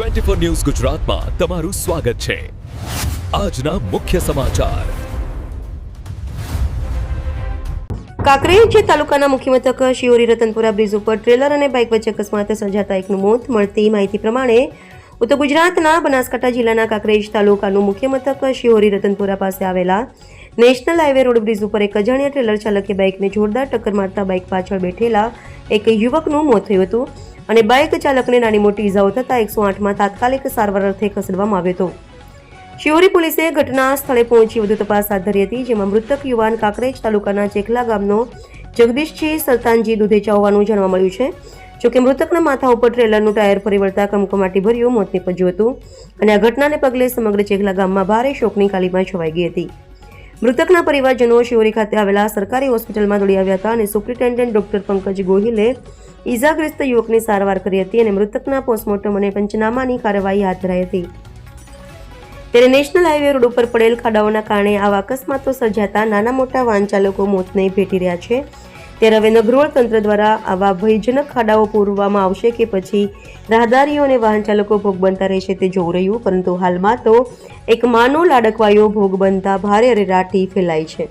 Twenty four news ગુજરાતમાં તમારું સ્વાગત છે. આજના મુખ્ય સમાચાર. કાંકરેજ તાલુકાના મુખ્ય મથક શિયોરી રતનપુરા બ્રિજ ઉપર ટ્રેલર અને બાઇક વચ્ચે અકસ્માત સર્જાતા એકનું મોત મળતી માહિતી પ્રમાણે ઉત્તર ગુજરાતના બનાસકાંઠા જિલ્લાના કાંકરેજ તાલુકાનું મુખ્ય મથક શિયોરી રતનપુરા પાસે આવેલા નેશનલ હાઈવે રોડ બ્રિજ ઉપર એક અજાણ્યા ટ્રેલર ચાલકે બાઇકને જોરદાર ટક્કર મારતા બાઇક પાછળ બેઠેલા એક યુવકનું મોત થયું હતું. અને બાઇક ચાલકને નાની મોટી ઇજાઓ થતાં એકસો આઠમાં તાત્કાલિક સારવાર અર્થે ખસેડવામાં આવ્યો હતો. શિવરી પોલીસે ઘટના સ્થળે પહોંચી વધુ તપાસ હાથ ધરી હતી, જેમાં મૃતક યુવાન કાંકરેજ તાલુકાના ચેખલા ગામનો જગદીશજી સલતાનજી દુધેચા હોવાનું જાણવા મળ્યું છે. જોકે મૃતકના માથા ઉપર ટ્રેલરનું ટાયર ફરી કમકમાટી ભર્યું મોત નીપજ્યું હતું અને આ ઘટનાને પગલે સમગ્ર ચેખલા ગામમાં ભારે શોકની કાલીમાં છવાઈ ગઈ હતી. મૃતકના પરિવારજનો શિવરી ખાતે આવેલા સરકારી હોસ્પિટલમાં દોડી આવ્યા હતા અને સુપ્રિન્ટેન્ડન્ટ ડોક્ટર પંકજ ગોહિલે ઈજાગ્રસ્ત યુવકની સારવાર કરી હતી અને મૃતકના પોસ્ટમોર્ટમ અને પંચનામાની કાર્યવાહી હાથ ધરાઈ હતી. ત્યારે નેશનલ હાઈવે રોડ ઉપર પડેલ ખાડાઓના કારણે આવા અકસ્માતો સર્જાતા નાના મોટા વાહન ચાલકો મોતને ભેટી રહ્યા છે. ત્યારે હવે નગરોળ તંત્ર દ્વારા આવા ભયજનક ખાડાઓ પૂરવામાં આવશે કે પછી રાહદારીઓ અને વાહન ચાલકો ભોગ બનતા રહેશે તે જોવું રહ્યું, પરંતુ હાલમાં તો એક માનો લાડકવાયો ભોગ બનતા ભારે અરેરાટી ફેલાઈ છે.